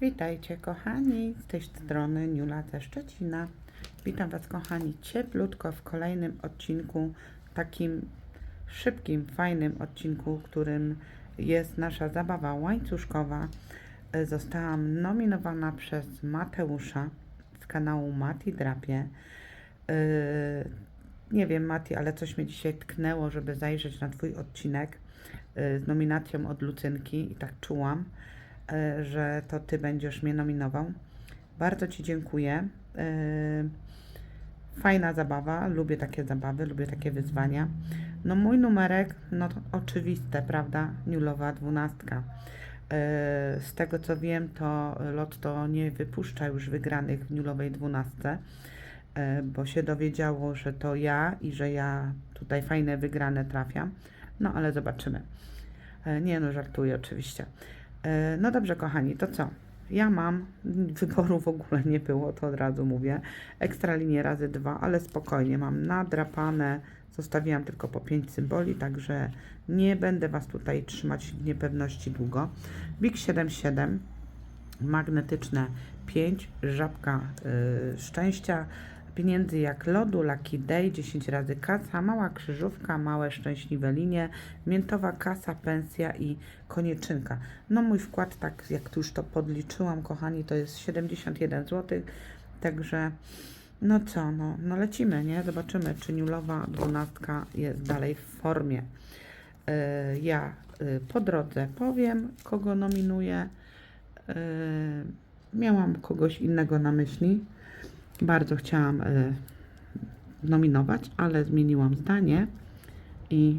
Witajcie kochani, z tej strony Niula ze Szczecina. Witam Was kochani cieplutko w kolejnym odcinku, takim szybkim, fajnym odcinku, którym jest nasza zabawa łańcuszkowa. E, Zostałam nominowana przez Mateusza z kanału Mati Drapie. E, Nie wiem Mati, ale coś mnie dzisiaj tknęło, żeby zajrzeć na Twój odcinek e, z nominacją od Lucynki i tak czułam że to Ty będziesz mnie nominował. Bardzo Ci dziękuję. E, Fajna zabawa, lubię takie zabawy, lubię takie wyzwania. No mój numerek, no to oczywiste, prawda? Niulowa dwunastka. E, Z tego co wiem, to Lotto nie wypuszcza już wygranych w Niulowej dwunastce, bo się dowiedziało, że to ja i że ja tutaj fajne wygrane trafiam. No ale zobaczymy. Nie no, żartuję oczywiście. E, No dobrze, kochani, to co? Ja mam, wyboru w ogóle nie było, to od razu mówię. Ekstra linię razy dwa, ale spokojnie, mam nadrapane, zostawiłam tylko po pięć symboli, także nie będę Was tutaj trzymać w niepewności długo. Big 77, magnetyczne 5, żabka y, szczęścia, pieniędzy jak lodu, Lucky Day, 10 razy kasa, mała krzyżówka, małe szczęśliwe linie, miętowa kasa, pensja i konieczynka. No mój wkład, tak jak tu już to podliczyłam, kochani, to jest 71 zł, także no co, no, no lecimy, nie? Zobaczymy, czy niulowa dwunastka jest dalej w formie. Yy, ja yy, po drodze powiem, kogo nominuję. Yy, miałam kogoś innego na myśli. Bardzo chciałam yy, nominować, ale zmieniłam zdanie i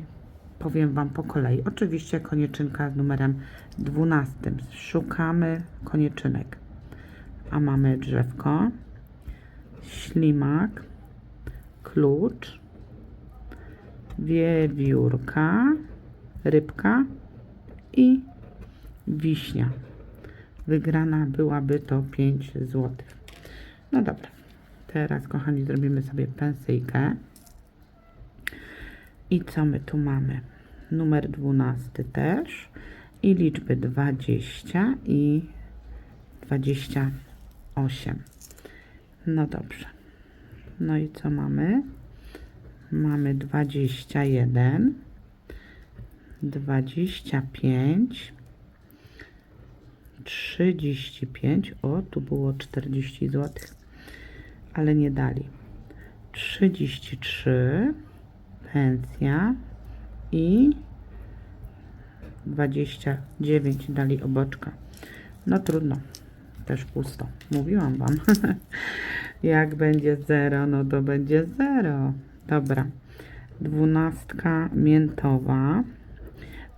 powiem Wam po kolei. Oczywiście konieczynka z numerem 12. Szukamy konieczynek. A mamy drzewko, ślimak, klucz, wiewiórka, rybka i wiśnia. Wygrana byłaby to 5 zł. No dobra. Teraz, kochani, zrobimy sobie pensyjkę. I co my tu mamy? Numer 12 też. I liczby 20 i 28. No dobrze. No i co mamy? Mamy 21, 25, 35. O, tu było 40 zł, ale nie dali. 33, pensja i 29 dali oboczka. No trudno, też pusto. Mówiłam Wam. Jak będzie zero, no to będzie zero. Dobra. Dwunastka miętowa.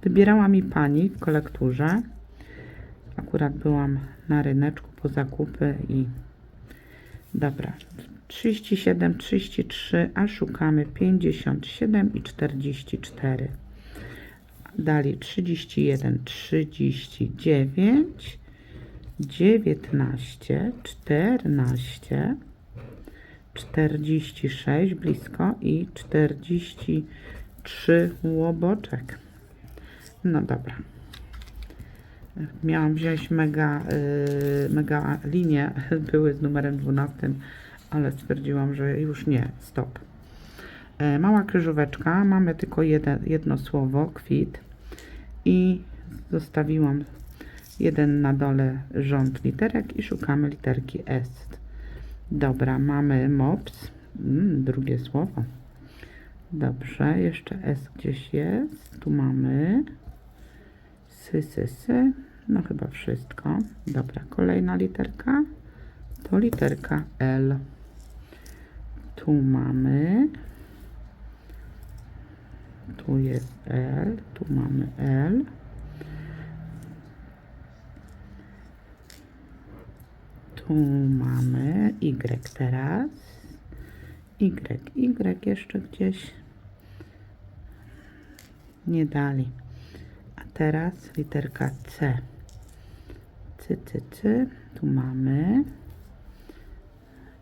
Wybierała mi pani w kolekturze. Akurat byłam na ryneczku po zakupy i dobra. 37, 33, a szukamy 57 i 44. Dali 31, 39, 19, 14, 46 blisko i 43 łoboczek. No dobra. Miałam wziąć mega, yy, mega linie, były z numerem 12, ale stwierdziłam, że już nie, stop. E, Mała krzyżóweczka, mamy tylko jedno słowo, kwit i zostawiłam jeden na dole rząd literek i szukamy literki S. Dobra, mamy mops, mm, drugie słowo. Dobrze, jeszcze S gdzieś jest. Tu mamy sy, sy, sy. No chyba wszystko. Dobra, kolejna literka to literka L. Tu mamy. Tu jest L, tu mamy L. Tu mamy Y teraz. Y, Y jeszcze gdzieś nie dali. Teraz literka C. C, C, C. Tu mamy.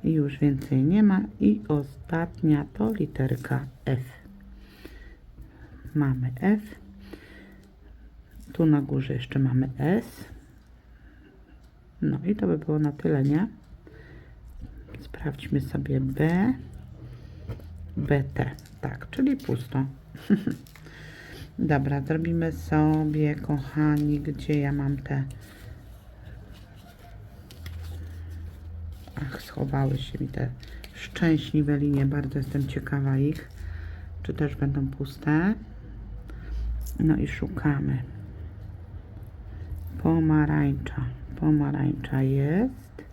I już więcej nie ma. I ostatnia to literka F. Mamy F. Tu na górze jeszcze mamy S. No i to by było na tyle, nie? Sprawdźmy sobie B, BT. Tak, czyli pusto. Dobra, zrobimy sobie, kochani, gdzie ja mam te... Ach, schowały się mi te szczęśliwe linie. Bardzo jestem ciekawa ich. Czy też będą puste? No i szukamy. Pomarańcza. Pomarańcza jest.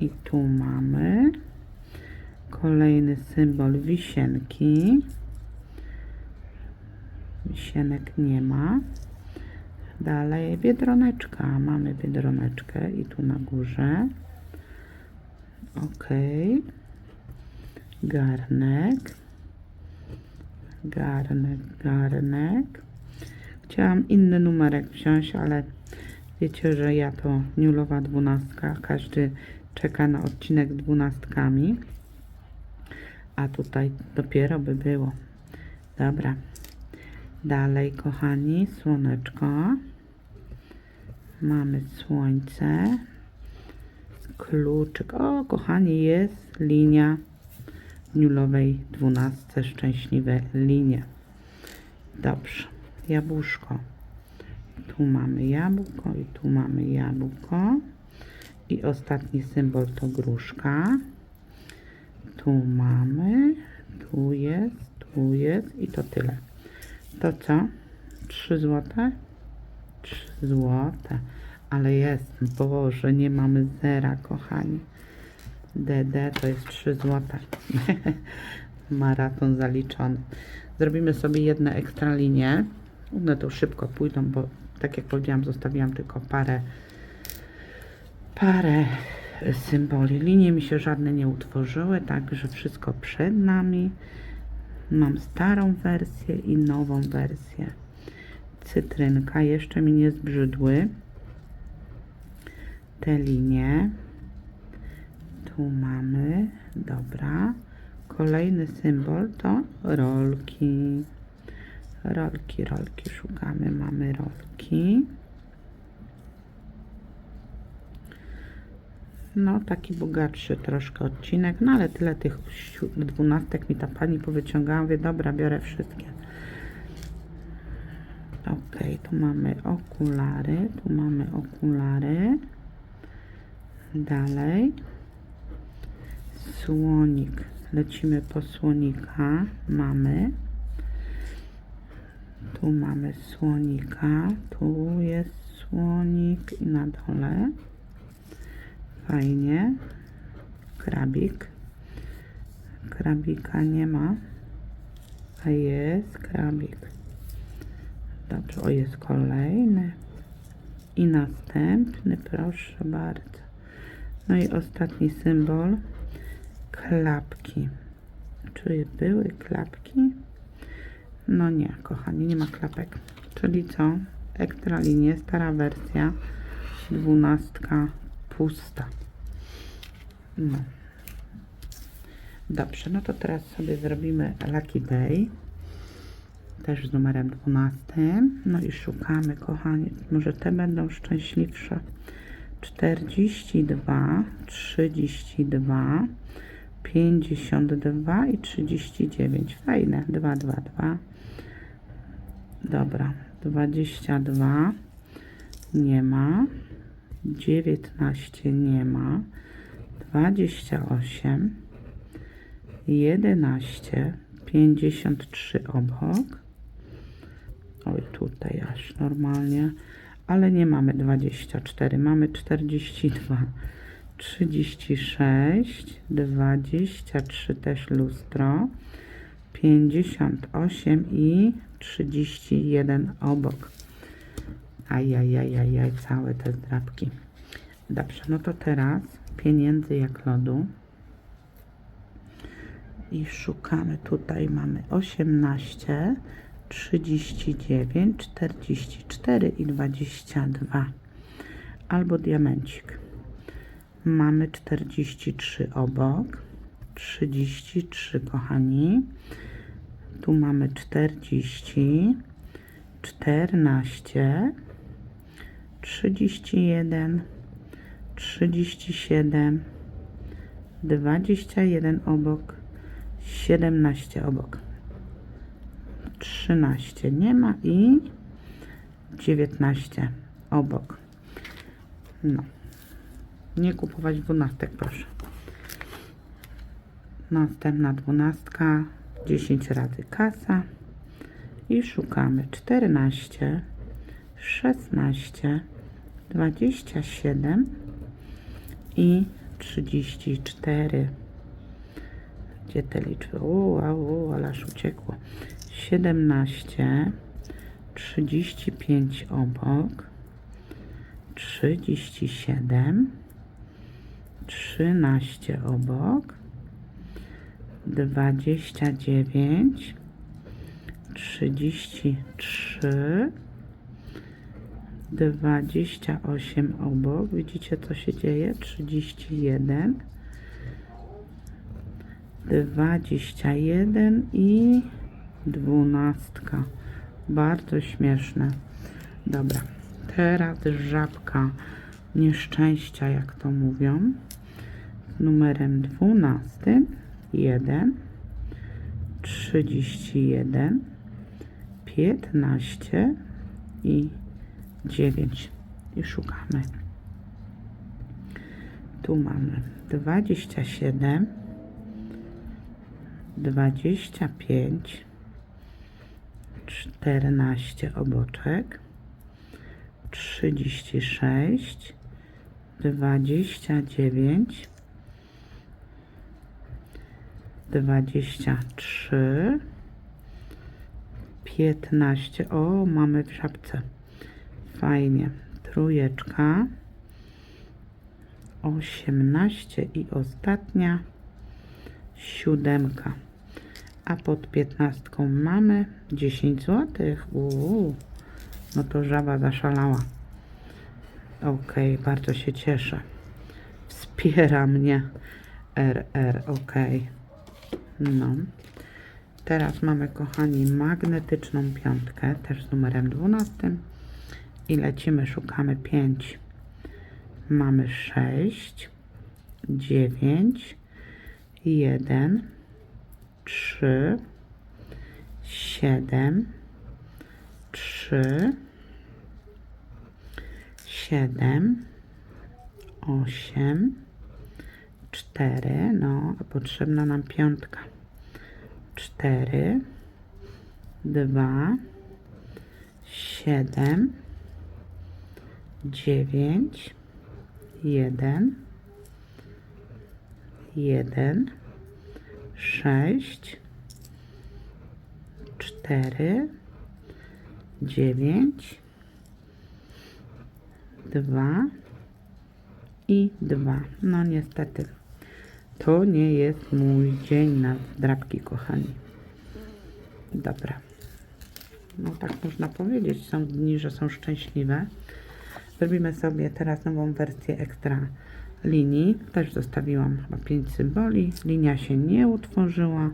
I tu mamy kolejny symbol wisienki. Wisienek nie ma. Dalej biedroneczka. Mamy biedroneczkę i tu na górze. Ok. Garnek. Garnek, garnek. Chciałam inny numerek wziąć, ale wiecie, że ja to niulowa dwunastka. Każdy czeka na odcinek dwunastkami. A tutaj dopiero by było. Dobra. Dalej, kochani, słoneczko. Mamy słońce. Kluczyk. O, kochani, jest linia niulowej dwunastce. Szczęśliwe linie. Dobrze. Jabłuszko. Tu mamy jabłko i tu mamy jabłko. I ostatni symbol to gruszka. Tu mamy, tu jest, tu jest i to tyle. To co? 3 złote? 3 złote. Ale jest, Boże, nie mamy zera, kochani. DD to jest 3 złote. Maraton zaliczony. Zrobimy sobie jedne ekstra linie. One to szybko pójdą, bo tak jak powiedziałam, zostawiłam tylko parę parę symboli. Linie mi się żadne nie utworzyły, także wszystko przed nami. Mam starą wersję i nową wersję. Cytrynka jeszcze mi nie zbrzydły. Te linie. Tu mamy, dobra. Kolejny symbol to rolki. Rolki, rolki szukamy, mamy rolki. No, taki bogatszy troszkę odcinek, no ale tyle tych dwunastek mi ta pani powyciągała. Mówię, dobra, biorę wszystkie. Ok, tu mamy okulary, tu mamy okulary. Dalej. Słonik. Lecimy po słonika. Mamy. Tu mamy słonika. Tu jest słonik i na dole. Fajnie. Krabik. Krabika nie ma. A jest krabik. Dobrze, o jest kolejny. I następny, proszę bardzo. No i ostatni symbol. Klapki. Czy były klapki? No nie, kochani, nie ma klapek. Czyli co? Ekstra linie, stara wersja. Dwunastka pusta. No. Dobrze, no to teraz sobie zrobimy Lucky Day. Też z numerem 12. No i szukamy, kochani. Może te będą szczęśliwsze. 42, 32, 52 i 39. Fajne. 2, 2, 2. Dobra. 22 nie ma. 19 nie ma. 28 11 53 obok. Oj, tutaj aż normalnie, ale nie mamy 24, mamy 42, 36, 23 też lustro, 58 i 31 obok. Ajajajajaj, całe te zdrabki. Dobrze, no to teraz pieniędzy jak lodu. I szukamy. Tutaj mamy 18, 39, 44 i 22. Albo diamencik. Mamy 43 obok. 33, kochani. Tu mamy 40, 14, 31 37, 21 obok, 17 obok, 13 nie ma i 19 obok. No. Nie kupować dwunastek, proszę. Następna dwunastka, 10 razy kasa i szukamy 14, 16, 27 i 34. Gdzie te liczby? O, o, ale aż uciekło. 17, 35 obok, 37, 13 obok, 29, 33, 28 obok. Widzicie, co się dzieje? 31, 21 i 12. Bardzo śmieszne. Dobra, teraz żabka nieszczęścia, jak to mówią. Numerem 12, 1, 31, 15 i 9. I szukamy. Tu mamy 27, 25, 14 oboczek, 36, 29, 23, 15. O, mamy w żabce. Fajnie. Trójeczka. 18 i ostatnia siódemka. A pod piętnastką mamy 10 zł. Uuu, no to żaba zaszalała. Ok, bardzo się cieszę. Wspiera mnie RR, ok. No. Teraz mamy, kochani, magnetyczną piątkę, też z numerem 12. I lecimy, szukamy 5. Mamy 6, 9, 1, 3, 7, 3, 7, 8, 4, no, a potrzebna nam piątka. 4, 2, 7, 9, 1, 1, 6, 4, 9, 2 i 2. No niestety, to nie jest mój dzień na drapki, kochani. Dobra. No tak można powiedzieć. Są dni, że są szczęśliwe. Zrobimy sobie teraz nową wersję ekstra linii. Też zostawiłam chyba 5 symboli. Linia się nie utworzyła.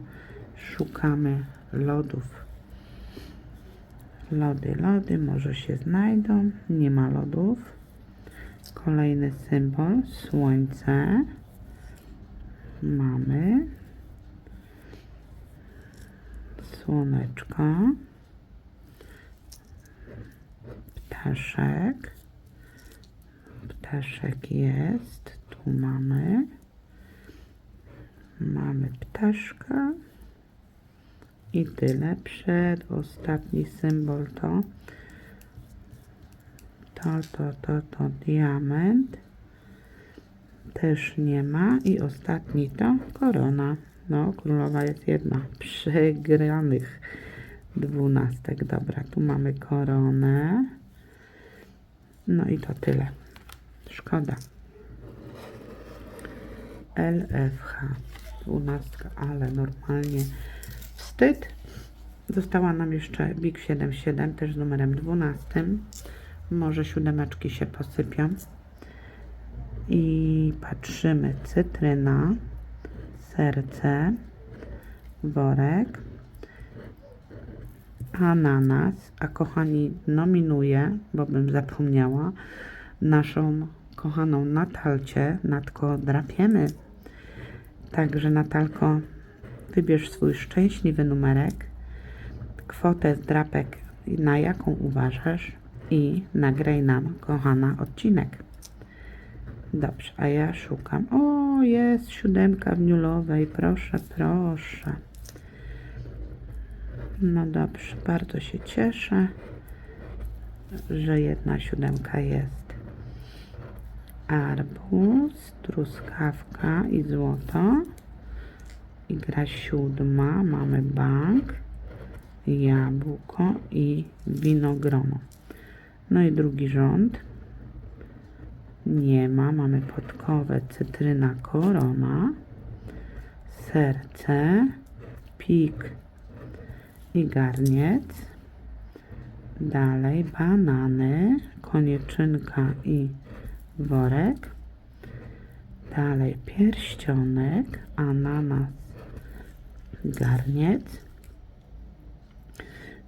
Szukamy lodów. Lody, lody, może się znajdą. Nie ma lodów. Kolejny symbol, słońce. Mamy. Słoneczko. Ptaszek. Ptaszek jest. Tu mamy. Mamy ptaszka. I tyle. Przed ostatni symbol to to, to, to, to diament. Też nie ma. I ostatni to korona. No, królowa jest jedna. Przegranych dwunastek. Dobra, tu mamy koronę. No i to tyle. Szkoda. LFH. Dwunastka, ale normalnie wstyd. Została nam jeszcze Big 77, też z numerem 12. Może siódemeczki się posypią. I patrzymy. Cytryna, serce, worek, ananas. A kochani, nominuję, bo bym zapomniała, naszą kochaną Natalcie. Natko, drapiemy. Także Natalko, wybierz swój szczęśliwy numerek, kwotę z drapek, na jaką uważasz i nagraj nam, kochana, odcinek. Dobrze, a ja szukam. O, jest siódemka w niulowej. Proszę, proszę. No dobrze, bardzo się cieszę, że jedna siódemka jest. Arbuz, truskawka i złoto. I gra siódma. Mamy bank, jabłko i winogrono. No i drugi rząd. Nie ma. Mamy podkowę, cytryna, korona, serce, pik i garniec. Dalej banany, konieczynka i worek. Dalej pierścionek, ananas, garniec.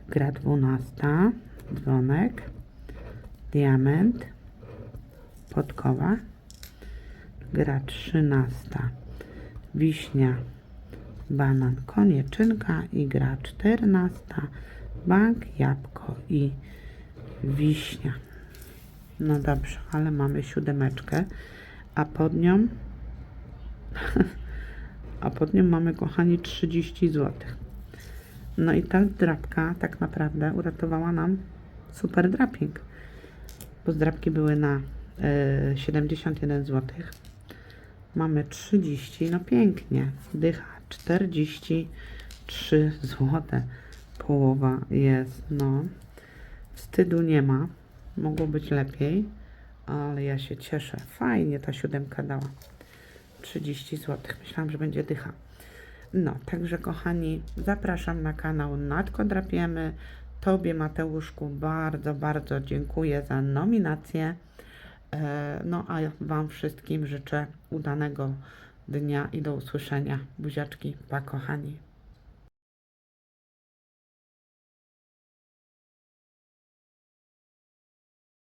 Gra dwunasta, dzwonek, diament, podkowa. Gra trzynasta, wiśnia, banan, konieczynka i gra czternasta, bank, jabłko i wiśnia. No dobrze, ale mamy siódemeczkę, a pod nią a pod nią mamy, kochani, 30 zł. No i ta drapka tak naprawdę uratowała nam super draping, bo zdrapki były na e, 71 zł. Mamy 30, no pięknie, dycha 43 zł. Połowa jest, no wstydu nie ma, mogło być lepiej, ale ja się cieszę. Fajnie ta siódemka dała. 30 zł. Myślałam, że będzie dycha. No, także kochani, zapraszam na kanał Natko Drapiemy. Tobie, Mateuszku, bardzo, bardzo dziękuję za nominację. E, No, a Wam wszystkim życzę udanego dnia i do usłyszenia. Buziaczki, pa kochani.